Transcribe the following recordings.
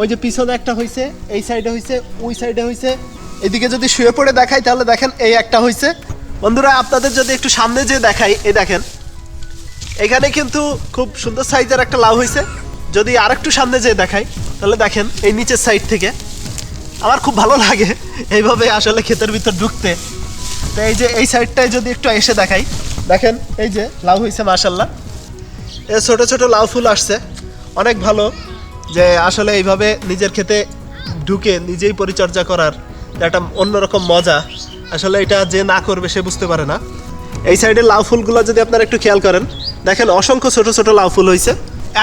ওই যে পিছনে একটা হয়েছে এই সাইডে হয়েছে ওই সাইডে হয়েছে এদিকে যদি শুয়ে পড়ে দেখাই, তাহলে দেখেন এই একটা হয়েছে বন্ধুরা, আপনাদের যদি একটু সামনে যে দেখাই, এই দেখেন। এখানে কিন্তু খুব সুন্দর সাইজের একটা লাউ হয়েছে যদি আরেকটু সামনে যেয়ে দেখাই, তাহলে দেখেন এই নিচের সাইড থেকে। আমার খুব ভালো লাগে এইভাবে আসলে ক্ষেতের ভিতর ঢুকতে। তো এই যে এই সাইডটায় যদি একটু এসে দেখাই, দেখেন এই যে লাউ হয়েছে মাশাল্লাহ এ ছোট ছোট লাউ ফুল আসছে। অনেক ভালো। যে আসলে এইভাবে নিজের ক্ষেতে ঢুকে নিজেই পরিচর্যা করার একটা অন্যরকম মজা, আসলে এটা যে না করবে সে বুঝতে পারে না। এই সাইডে লাউ ফুলগুলো যদি আপনারা একটু খেয়াল করেন, দেখেন অসংখ্য ছোট ছোট লাউ ফুল হয়েছে।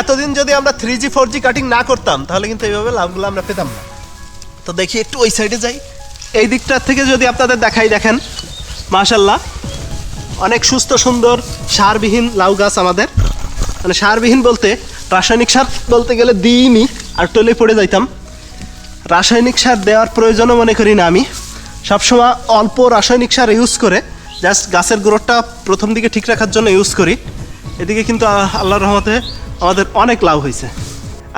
এতদিন যদি আমরা three G four G cutting না করতাম, তাহলে কিন্তু এইভাবে লাউগুলো আমরা পেতাম না। তো দেখি একটু ওই সাইডে যাই। এই দিকটার থেকে যদি আপনাদের দেখাই, দেখেন মাশাল্লাহ অনেক সুস্থ, সুন্দর, সারবিহীন লাউ গাছ আমাদের। মানে সারবিহীন বলতে রাসায়নিক সার বলতে গেলে দিইনি, আর টলে পড়ে যাইতাম। রাসায়নিক সার দেওয়ার প্রয়োজনও মনে করি না আমি। সবসময় অল্প রাসায়নিক সার ইউজ করে জাস্ট গাছের গ্রোথটা প্রথম দিকে ঠিক রাখার জন্য ইউজ করি। এদিকে কিন্তু আল্লাহর রহমতে আমাদের অনেক লাভ হয়েছে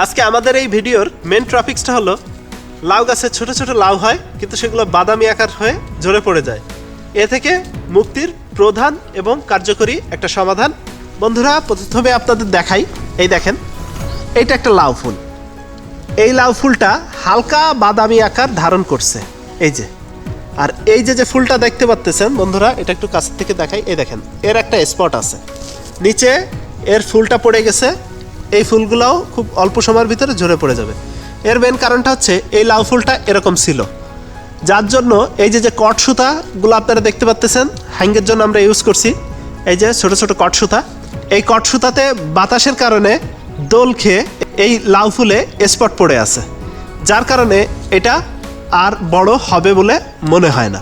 আজকে আমাদের এই ভিডিওর মেন টপিক্সটা হলো, লাউ গাছে ছোট ছোট লাউ হয়, কিন্তু সেগুলো বাদামি আকার হয়ে ঝরে পড়ে যায়। এ থেকে মুক্তির প্রধান এবং কার্যকরী একটা সমাধান। বন্ধুরা, প্রথমে আপনাদের দেখাই, এই দেখেন। এইটা একটা লাউ ফুল। এই লাউ ফুলটা হালকা বাদামি আকার ধারণ করছে। এই যে। আর এই যে যে ফুলটা দেখতে পাচ্তেছেন, বন্ধুরা, এটা একটু কাছ থেকে দেখাই। এই দেখেন, এর একটা স্পট আছে। নিচে এর ফুলটা পড়ে গেছে। এই ফুলগুলাও খুব অল্প সময়ের ভিতরে ঝরে পড়ে যাবে। এর মেন কারণটা হচ্ছে, এই লাউ ফুলটা এরকম ছিল। যার জন্য এই যে যে কট সুতাগুলো আপনারা দেখতে পাচ্তেছেন, হ্যাঙ্গের জন্য আমরা ইউজ করছি। এই যে ছোট ছোট কট সুতা। এই কট সুতাতে বাতাসের কারণে দোল খেয়ে এই লাউ ফুলে স্পট পড়ে আছে। যার কারণে এটা আর বড় হবে বলে মনে হয় না।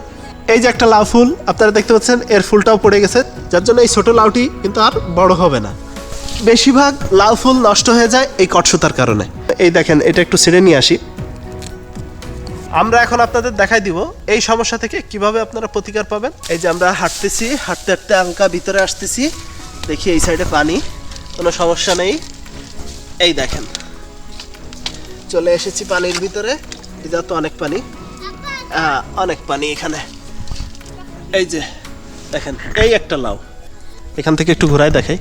এই যে একটা লাউ ফুল, আপনারা দেখতে পাচ্ছেন, এর ফুলটাও পড়ে গেছে। যার জন্য এই ছোট লাউটি কিন্তু আর বড় হবে না। বেশিরভাগ লাউ ফুল নষ্ট হয়ে যায় এই কট সুতার কারণে। এই দেখেন, এটা একটু ছেড়ে নিয়ে আসি। আমরা এখন আপনাদের দেখাই দিব এই সমস্যা থেকে কীভাবে আপনারা প্রতিকার পাবেন। এই যে আমরা হাঁটতেছি, হাঁটতে হাঁটতে হালকা ভিতরে আসতেছি। দেখি এই সাইডে পানি, কোনো সমস্যা নেই। এই দেখেন। চলে এসেছি পানির ভিতরে। এটা তো অনেক পানি। অনেক পানি এখানে। এই যে, দেখেন, এই একটা লাউ। এখান থেকে একটু ঘোরায় দেখাই।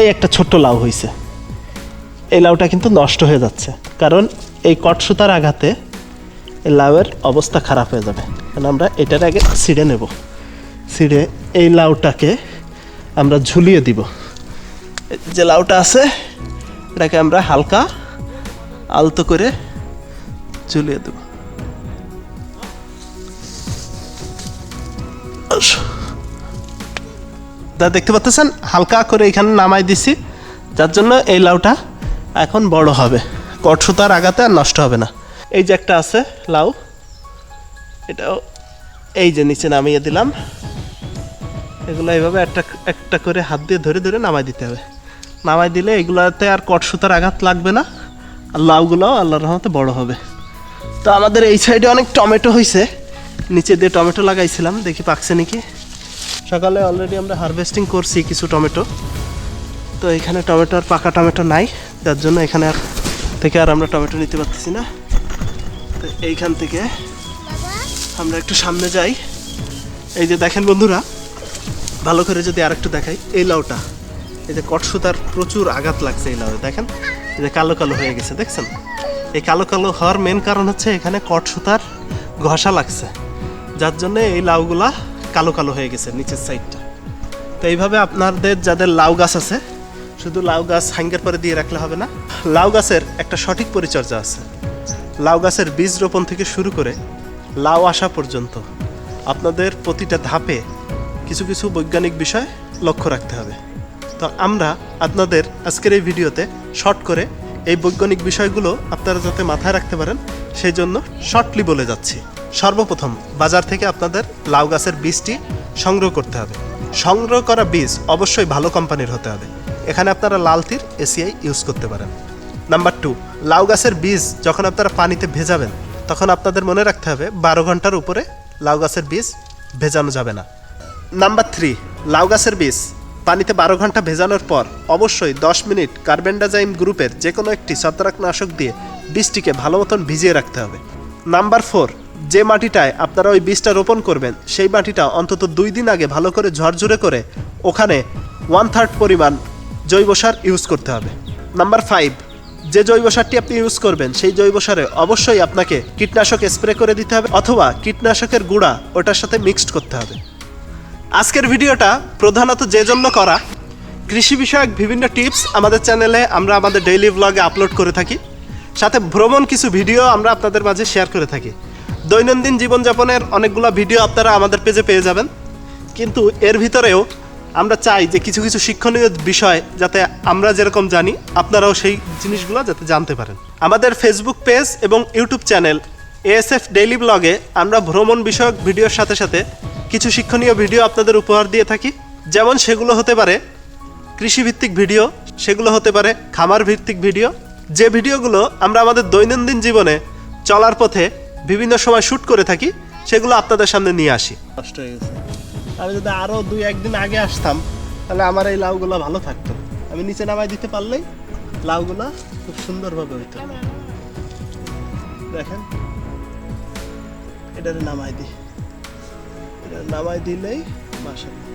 এই একটা ছোট্ট লাউ হয়েছে এই লাউটা কিন্তু নষ্ট হয়ে যাচ্ছে। কারণ এই কটসুতার আঘাতে এই লাউয়ের অবস্থা খারাপ হয়ে যাবে। কারণ আমরা এটার আগে ছিঁড়ে নেব। ছিঁড়ে এই লাউটাকে আমরা ঝুলিয়ে দিব। যে লাউটা আছে এটাকে আমরা হালকা আলতো করে ঝুলিয়ে দেব। তা দেখতে পাচ্ছেন? হালকা করে এখানে নামাই দিছি, যার জন্য এই লাউটা এখন বড় হবে। কট সুতার আগাতে আর নষ্ট হবে না। এই যে একটা আছে লাউ, এটাও এই যে নিচে নামিয়ে দিলাম। এগুলো এইভাবে একটা একটা করে হাত দিয়ে ধরে ধরে নামাই দিতে হবে। নামাই দিলে এগুলোতে আর কটসুতার আঘাত লাগবে না। আর লাউগুলোও আল্লাহর রহমতে বড় হবে। তো আমাদের এই সাইডে অনেক টমেটো হয়েছে নিচে দিয়ে টমেটো লাগাইছিলাম, দেখি পাকছে নাকি। সকালে অলরেডি আমরা হারভেস্টিং করছি কিছু টমেটো। তো এখানে টমেটো আর পাকা টমেটো নাই, যার জন্য এখানে আর থেকে আর আমরা টমেটো নিতে পারতেছি না। তো এইখান থেকে আমরা একটু সামনে যাই। এই যে দেখেন বন্ধুরা, ভালো করে যদি আর একটু দেখাই, এই লাউটা। এই যে কটসুতার প্রচুর আঘাত লাগছে এই লাউয়ে দেখেন? এই যে কালো কালো হয়ে গেছে, দেখছেন? এই কালো কালো হওয়ার মেন কারণ হচ্ছে এখানে কটসুতার ঘষা লাগছে। যার জন্য এই লাউগুলা কালো কালো হয়ে গেছে নিচের সাইডটা তো এইভাবে আপনাদের যাদের লাউ গাছ আছে, শুধু লাউ গাছ হ্যাঙ্গের পরে দিয়ে রাখলে হবে না, লাউ গাছের একটা সঠিক পরিচর্যা আছে। লাউ গাছের বীজ রোপণ থেকে শুরু করে লাউ আসা পর্যন্ত আপনাদের প্রতিটা ধাপে কিছু কিছু বৈজ্ঞানিক বিষয় লক্ষ্য রাখতে হবে। তো আমরা আপনাদের আজকের এই ভিডিওতে শর্ট করে এই বৈজ্ঞানিক বিষয়গুলো আপনারা যাতে মাথায় রাখতে পারেন, সেই জন্য শর্টলি বলে যাচ্ছি। সর্বপ্রথম বাজার থেকে আপনাদের লাউ গাছের বীজটি সংগ্রহ করতে হবে। সংগ্রহ করা বীজ অবশ্যই ভালো কোম্পানির হতে হবে। এখানে আপনারা লাল তীর এসিআই ইউজ করতে পারেন। নাম্বার টু লাউ গাছের বীজ যখন আপনারা পানিতে ভেজাবেন, তখন আপনাদের মনে রাখতে হবে বারো ঘণ্টার উপরে লাউ গাছের বীজ ভেজানো যাবে না। নাম্বার থ্রি লাউ গাছের বীজ পানিতে বারো ঘণ্টা ভেজানোর পর অবশ্যই দশ মিনিট কার্বেন্ডাজাইম গ্রুপের যে কোনো একটি ছত্রাকনাশক দিয়ে বীজটিকে ভালো মতন ভিজিয়ে রাখতে হবে। নাম্বার ফোর, যে মাটিটায় আপনারা ওই বীজটা রোপণ করবেন, সেই মাটিটা অন্তত দুই দিন আগে ভালো করে ঝরঝরে করে ওখানে ওয়ান থার্ড পরিমাণ জৈব সার ইউজ করতে হবে। নাম্বার ফাইভ যে জৈব সারটি আপনি ইউজ করবেন, সেই জৈব সারে অবশ্যই আপনাকে কীটনাশক স্প্রে করে দিতে হবে অথবা কীটনাশকের গুঁড়া ওটার সাথে মিক্সড করতে হবে। আজকের ভিডিওটা প্রধানত যে জন্য করা, কৃষি বিষয়ক বিভিন্ন টিপস আমাদের চ্যানেলে আমরা আমাদের ডেইলি ব্লগে আপলোড করে থাকি, সাথে ভ্রমণ কিছু ভিডিও আমরা আপনাদের মাঝে শেয়ার করে থাকি। দৈনন্দিন জীবনযাপনের অনেকগুলো ভিডিও আপনারা আমাদের পেজে পেয়ে যাবেন। কিন্তু এর ভিতরেও আমরা চাই যে কিছু কিছু শিক্ষণীয় বিষয় যাতে আমরা যেরকম জানি, আপনারাও সেই জিনিসগুলো যাতে জানতে পারেন। আমাদের ফেসবুক পেজ এবং ইউটিউব চ্যানেল এএসএফ ডেইলি ব্লগে আমরা ভ্রমণ বিষয়ক ভিডিওর সাথে সাথে কিছু শিক্ষণীয় ভিডিও আপনাদের উপহার দিয়ে থাকি। যেমন সেগুলো হতে পারে কৃষিভিত্তিক ভিডিও, সেগুলো হতে পারে খামার ভিত্তিক ভিডিও। যে ভিডিওগুলো আমরা আমাদের দৈনন্দিন জীবনে চলার পথে বিভিন্ন সময় শ্যুট করে থাকি, সেগুলো আপনাদের সামনে নিয়ে আসি। কষ্ট হয়ে গেছে। আমি যদি আরও দুই, একদিন আগে আসতাম, তাহলে আমার এই লাউগুলো ভালো থাকতো। আমি নিচে নামাই দিতে পারলেই লাউগুলো খুব সুন্দরভাবে হইতো। দেখেন, এটারে নামাই দিই। নামাই দিলেই মাসাল্লাহ